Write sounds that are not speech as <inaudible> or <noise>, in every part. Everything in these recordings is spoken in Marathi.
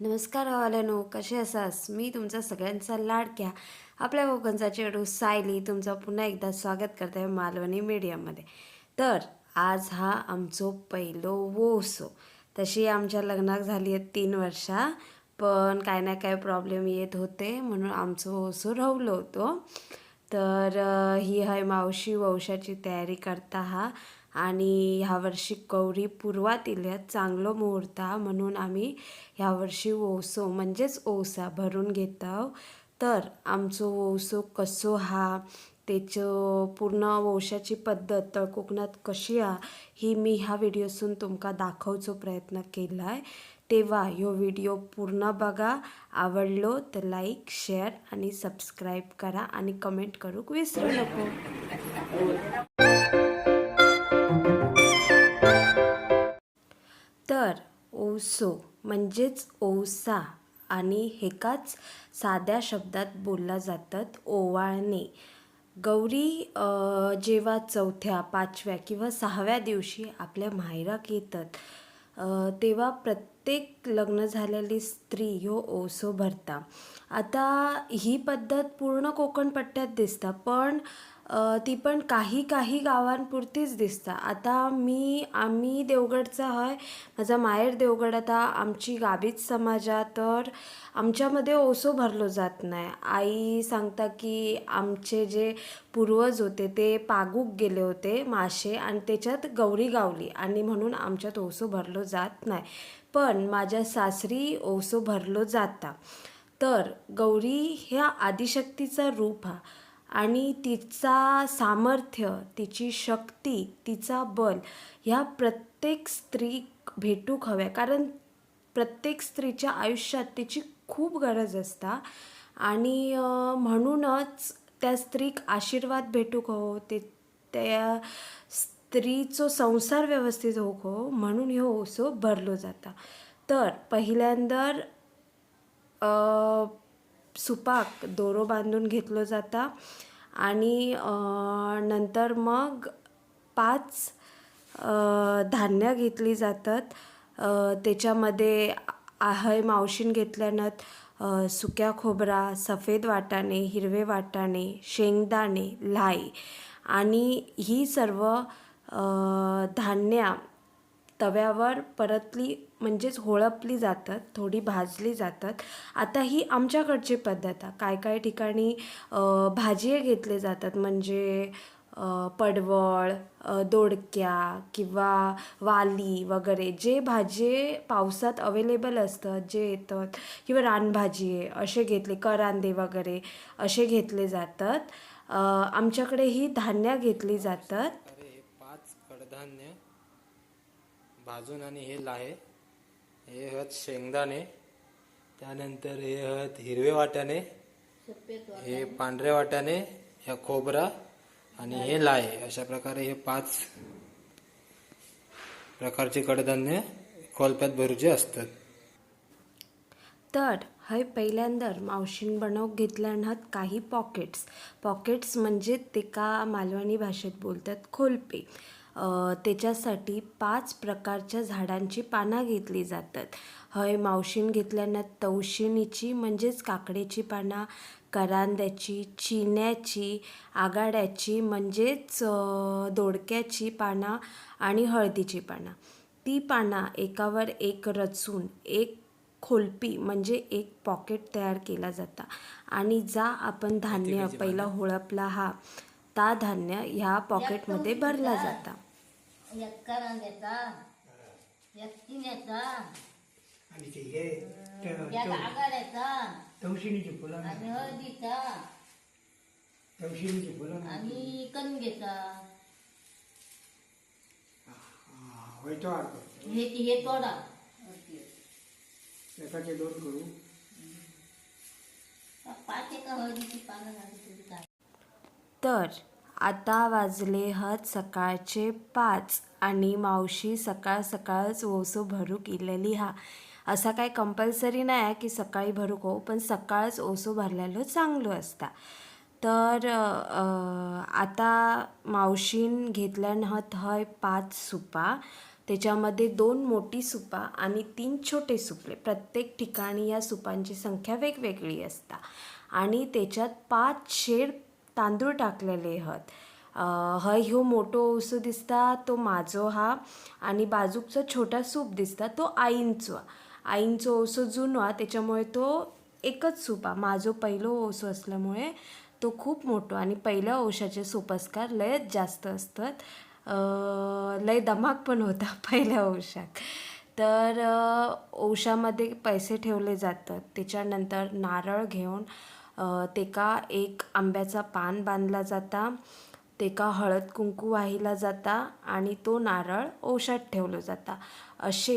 नमस्कार हवाल्यानो कसे असास? मी तुमचा सगळ्यांचा लाडक्या. आपल्या कोकणचा चेडू सायली तुमचं पुन्हा एकदा स्वागत करते मालवणी मीडियममध्ये तर आज हा आमचो पहिलो वोसो तशी आमच्या लग्नाक झाली आहेत तीन वर्षा पण काय ना काय प्रॉब्लेम येत होते म्हणून आमचं वोसो रावलो होतो. तर ही हाय मावशी वंशाची तयारी करता हा. आणि ह्या वर्षी गौरी पूर्वात इल्या चांगलो मुहूर्त हा म्हणून आम्ही ह्या वर्षी ओसो म्हणजेच ओसा भरून घेतो तर आमचो ओसो कसो हा त्याचं पूर्ण वंशाची पद्धत तर कोकणात कशी हा ही मी ह्या व्हिडिओसून तुमका दाखवचो प्रयत्न केला आहे तेव्हा ह्यो व्हिडिओ पूर्ण बघा आवडलो तर लाईक शेअर आणि सबस्क्राईब करा आणि कमेंट करूक विसरू नको. ओसो म्हणजेच ओसा आणि हेकाच साध्या शब्दात बोलला जातात ओवाळणे. गौरी जेव्हा चौथ्या पाचव्या किंवा सहाव्या दिवशी आपल्या माहेरात येतात तेव्हा प्रत्येक लग्न झालेली स्त्री ह्यो ओसो भरता. आता ही पद्धत पूर्ण कोकण पट्ट्यात दिसता पण ती पण काही काही गावांपुरतीच दिसता. आता मी आम्ही देवगडचा आहे. माझा माहेर देवगड. आता आमची गावीच समाजा तर आमच्यामध्ये ओसो भरलो जात नाही. आई सांगता की आमचे जे पूर्वज होते ते पागूक गेले होते मासे आणि त्याच्यात गौरी गावली आणि म्हणून आमच्यात ओसो भरलो जात नाही. पण माझ्या सासरी ओसो भरलो जाता. तर गौरी ह्या आदिशक्तीचा रूप हा. आणि तिचा सामर्थ्य तिची शक्ती तिचा बल ह्या प्रत्येक स्त्री भेटूक हव्या. कारण प्रत्येक स्त्रीच्या आयुष्यात तिची खूप गरज असता. आणि म्हणूनच त्या स्त्रीक आशीर्वाद भेटूक हो ते त्या स्त्रीचो संसार व्यवस्थित होऊक हो म्हणून ह्यो ओसो भरलो जाता. तर पहिल्यांदर सुपाक दोरो बांधून घेतलो जाता. आणि नंतर मग पाच धान्य घेतली जातात. त्याच्यामध्ये आहय मावशीन घेतल्यानं सुक्या खोबरा सफेद वाटाणे हिरवे वाटाणे शेंगदाणे लाई. आणि ही सर्व धान्या धान्य तव्यावर परतली म्हणजेच होळपली जातात थोडी भाजली जातात. आता ही आमच्याकडची पद्धत आहे काय काय ठिकाणी भाजी घेतले जातात म्हणजे पडवळ दोडक्या किंवा वाली वगैरे जे भाजी पावसात अवेलेबल असतात जे येतात किंवा रानभाजी असे घेतले करांदे वगैरे असे घेतले जातात. आमच्याकडे ही धान्य घेतली जातात. पाच कडधान्य भाजून आणि हे लाहे. हे हत शेंगदाणे. त्यानंतर हे हत हिरवे वाटाणे. हे पांढरे वाटाणे ह्या खोबरा आणि हे लाहे. अशा प्रकारे हे पाच प्रकारचे कडधान्य खोलप्यात भरूचे असतात. तर हय पहिल्यांदर मावशीन बनवूक घेतल्यानंत काही पॉकेट्स पॉकेट्स म्हणजे ते का मालवणी भाषेत बोलतात खोलपे. त्याच्यासाठी पाच प्रकारच्या झाडांची पानं घेतली जातात. हय मावशीन घेतल्यानं तवशिणीची म्हणजेच काकड्याची पानं करांद्याची चिन्याची आगाड्याची म्हणजेच दोडक्याची पानं आणि हळदीची पानं. ती पानं एकावर एक रचून एक खोलपी म्हणजे एक पॉकेट तयार केला जाता आणि जा आपण धान्य पहिला होळपला हा ता धान्य ह्या पॉकेटमध्ये भरला जाता. एक करांद्याचा एक चिन्याचा आणि ते हे त- एक आगाड्याचा तवशिणीची फुलं आणि हळदीचा तवशिणीची फुलं आणि कणगेचा हा, होय तो अर्थ हे हे तोडा एकाचे दोन करू पाच एका हळदीची पानं झाली तुझी काय तर आता वाजले हत सकाळचे पाच आणि मावशी सकाळ सकाळच ओसो भरूक इलेली हा. असा काय कंपल्सरी नाही आहे की सकाळी भरूक हो पण सकाळच ओसो भरलेलो चांगलो असता. तर आता मावशीन घेतल्यान हत हय पाच सुपा त्याच्यामध्ये दोन मोठी सुपा आणि तीन छोटे सुपले प्रत्येक ठिकाणी या सुपांची संख्या वेगवेगळी असता. आणि त्याच्यात पाच शेर तांदूळ टाकलेले हत. हय ह्यो मोठो ओसो दिसता तो माझो हा. आणि बाजूकचो छोटा सूप दिसता तो आईंचो. आईंचो ओसो जुनो हा त्याच्यामुळे तो एकच सूप हा. माझो पहिलो ओसो असल्यामुळे तो खूप मोठो. आणि पहिल्या ओशाचे सोपस्कार लयच जास्त असतात. लय दमाक पण होता <laughs> पहिल्या ओशात. तर ओशामध्ये पैसे ठेवले जातात. त्याच्यानंतर नारळ घेऊन तेका एक आंब्याचा पान बांधला जाता तेका हळद कुंकू वाहिला जाता आणि तो नारळ औषध ठेवला जाता. असे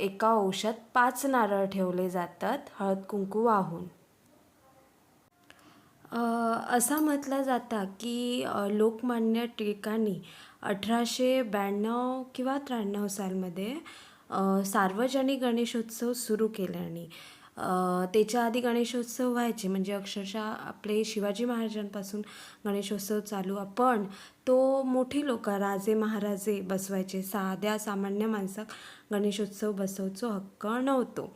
एका औषध पाच नारळ ठेवले जातात हळद कुंकू वाहून. असा म्हटलं जाता की लोकमान्य टिळकांनी अठराशे ब्याण्णव किंवा त्र्याण्णव सालमध्ये सार्वजनिक गणेशोत्सव सुरू केल्याने त्याच्या आधी गणेशोत्सव व्हायचे. म्हणजे अक्षरशः आपले शिवाजी महाराजांपासून गणेशोत्सव चालू पण तो मोठी लोक राजे महाराजे बसवायचे. साध्या सामान्य माणसाक गणेशोत्सव बसवचो हक्क नव्हतो.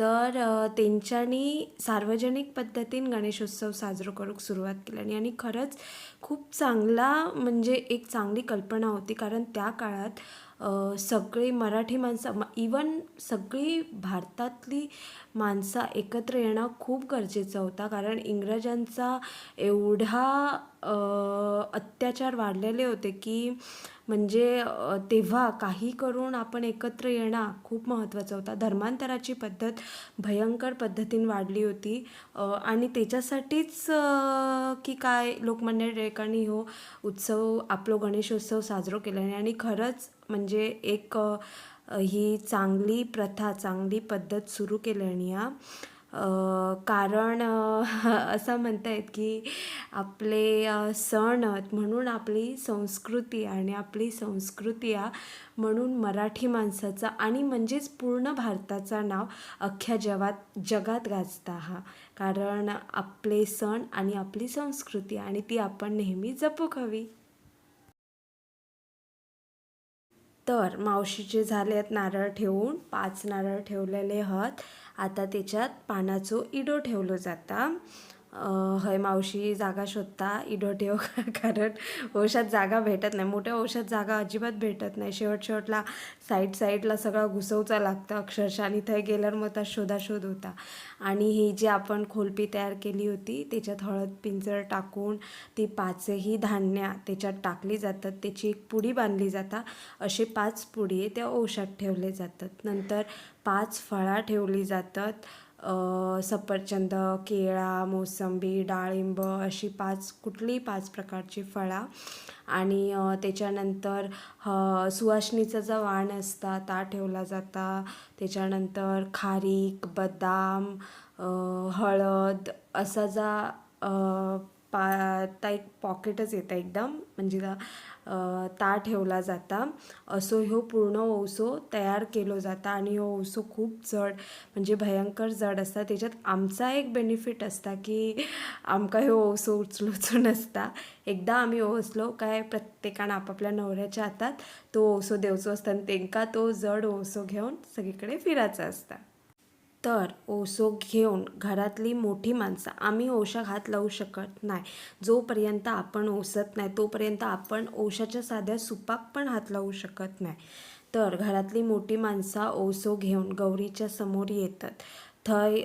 तर त्यांच्यानी सार्वजनिक पद्धतीन गणेशोत्सव साजरो करूक सुरुवात केली आणि खरंच खूप चांगला म्हणजे एक चांगली कल्पना होती. कारण त्या काळात सगळी मराठी माणसं इवन सगळी भारतातली माणसं एकत्र येणं खूप गरजेचं होता. कारण इंग्रजांचा एवढा अत्याचार वाढलेले होते की म्हणजे तेव्हा काही करून आपण एकत्र येणं खूप महत्त्वाचं होता. धर्मांतराची पद्धत भयंकर पद्धतीने वाढली होती. आणि त्याच्यासाठीच की काय लोकमान्य टिळकांनी हो उत्सव आपलो गणेशोत्सव साजरो केल्याने आणि खरंच म्हणजे एक ही चांगली प्रथा चांगली पद्धत सुरू केल्याने या कारण <laughs> असं म्हणता येत की आपले सण आहेत म्हणून आपली संस्कृती आणि आपली संस्कृती म्हणून मराठी माणसाचा आणि म्हणजेच पूर्ण भारताचा नाव अख्ख्या जगात जगात गाजता हा. कारण आपले सण आणि आपली संस्कृती आणि ती आपण नेहमी जपूक हवी. तर मावशीचे झालेत नारळ ठेवून पाच नारळ ठेवलेले हत. आता त्याच्यात पानाचो इडो ठेवलो जाता. हय मावशी जागा शोधता इडो ठेव हो, <laughs> कारण औषध जागा भेटत नाही. मोठ्या औषध जागा अजिबात भेटत नाही. शेवट शेवटला साईड साईडला सगळं घुसवचा लागतं अक्षरशः आणि थंय गेल्यावर मग त्या शोधाशोध होता. आणि ही जी आपण खोलपी तयार केली होती त्याच्यात हळद पिंजर टाकून ती पाचही धान्य त्याच्यात टाकली जातात. त्याची एक पुडी बांधली जाता. असे पाच पुडी त्या औषध ठेवले जातात. नंतर पाच फळा ठेवली जातात. सफरचंद केळा मोसंबी डाळिंब अशी पाच कुठलीही पाच प्रकारची फळा. आणि त्याच्यानंतर ह सुवासणीचा जो वाण असता ता ठेवला जाता. त्याच्यानंतर खारीक बदाम हळद असा जा पा ता एक पॉकेटच येतं एकदम. म्हणजे ता ठेवला जाता. असो ह्यो पूर्ण ओसो तयार केलो जाता आणि हो ओसो खूप जड म्हणजे भयंकर जड असता. त्याच्यात आमचा एक बेनिफिट असता की आमकां ह्यो ओसो उचलूचो नसता एकदा आम्ही ओसलो काय प्रत्येकानं आपापल्या नवऱ्याच्या हातात तो ओसो देवचो असता आणि तेंका तो जड ओसो घेऊन सगळीकडे फिरायचा असता. तर ओसो घेऊन घरातली मोठी माणसं आम्ही ओशाक हात लावू शकत नाही. जोपर्यंत आपण ओसत नाही तोपर्यंत आपण ओशाच्या साध्या सुपाक पण हात लावू शकत नाही. तर घरातली मोठी माणसं ओसो घेऊन गौरीच्या समोर येतात. थंय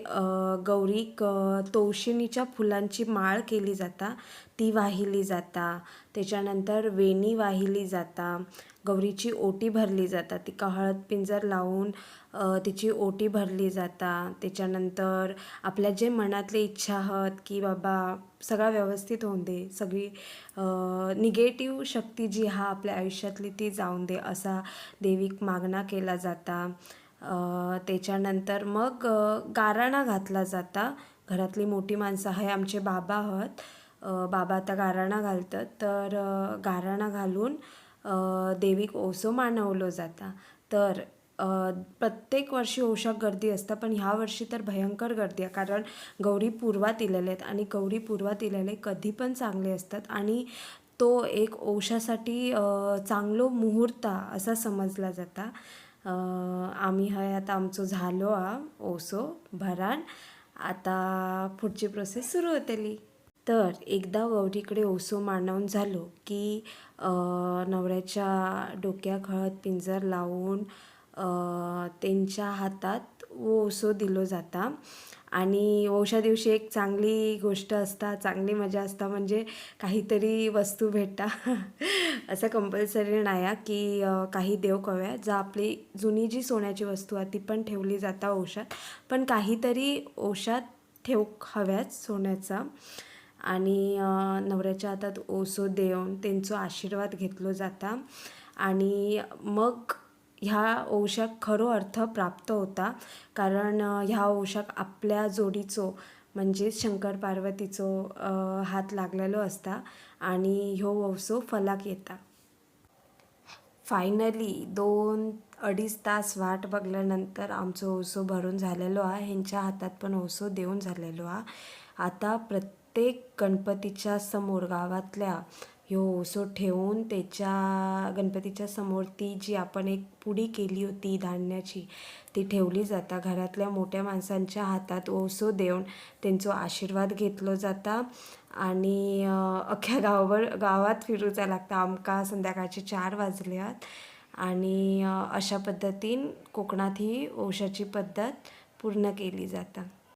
गौरीक अ, तवशिणीच्या फुलांची माळ केली जाता. ती वाहिली जाता. त्याच्यानंतर वेणी वाहिली जाता. गौरीची ओटी भरली जाता. तिका हळद पिंजर लावून तिची ओटी भरली जाता. त्याच्यानंतर आपल्या जे मनातले इच्छा आहात की बाबा सगळं व्यवस्थित होऊन दे. सगळी निगेटिव्ह शक्ती जी हा आपल्या आयुष्यातली ती जाऊन दे असा देवीक मागणा केला जाता. त्याच्यानंतर मग गाराणा घातला जाता. घरातली मोठी माणसं आहे आमचे बाबा आहोत. बाबा आता गाराणा घालतात. तर गाराणा घालून देवीक ओसो मानवलो जाता. तर प्रत्येक वर्षी ओशाक गर्दी असता पण ह्या वर्षी तर भयंकर गर्दी आहे. कारण गौरी पूर्वात इलेले आहेत आणि गौरी पूर्वात इलेले कधी पण चांगले असतात. आणि तो एक ओशासाठी चांगलो मुहूर्त असा समजला जाता. आम्ही हय आता आमचो झालो हा ओसो भरान. आता पुढची प्रोसेस सुरू होतेली. तर एकदा गौरीकडे ओसो मांडवून झालो की नवऱ्याच्या डोक्याक हळद पिंजर लावून त्यांच्या हातात ओसो दिलो जाता. आणि ओशा दिवशी एक चांगली गोष्ट असता चांगली मजा असता म्हणजे काहीतरी वस्तू भेटता <laughs> असं कंपल्सरी नाही आहे की काही देव कव्या जा आपली जुनी जी सोन्याची वस्तू आहे ती पण ठेवली जाता औषध. पण काहीतरी ओशात ठेव हव्याच सोन्याचा. आणि नवऱ्याच्या हातात ओसो देऊन त्यांचो आशीर्वाद घेतलो जाता. आणि मग ह्या ओशाक खरो अर्थ प्राप्त होता. कारण ह्या ओशाक आपल्या जोडीचो म्हणजेच शंकर पार्वतीचो हात लागलेलो असता आणि ह्यो ओसो फलाक येता. फायनली दोन अडीच तास वाट बघल्यानंतर आमचो ओसो भरून झालेलो हा ह्यांच्या हातात पण ओसो देऊन झालेलो हा आता प्रत्येक गणपतीच्या समोर गावातल्या ह्यो ओसो ठेवून त्याच्या गणपतीच्या समोर ती जी आपण एक पुडी केली होती धान्याची ती ठेवली जाता. घरातल्या मोठ्या माणसांच्या हातात ओसो देऊन त्यांचो आशीर्वाद घेतलो जाता. आणि अख्ख्या गावभर गावात फिरूचा लागता. आमकां संध्याकाळचे चार वाजल्यात. आणि अशा पद्धतीन कोकणात ही ओशाची पद्धत पूर्ण केली जाता.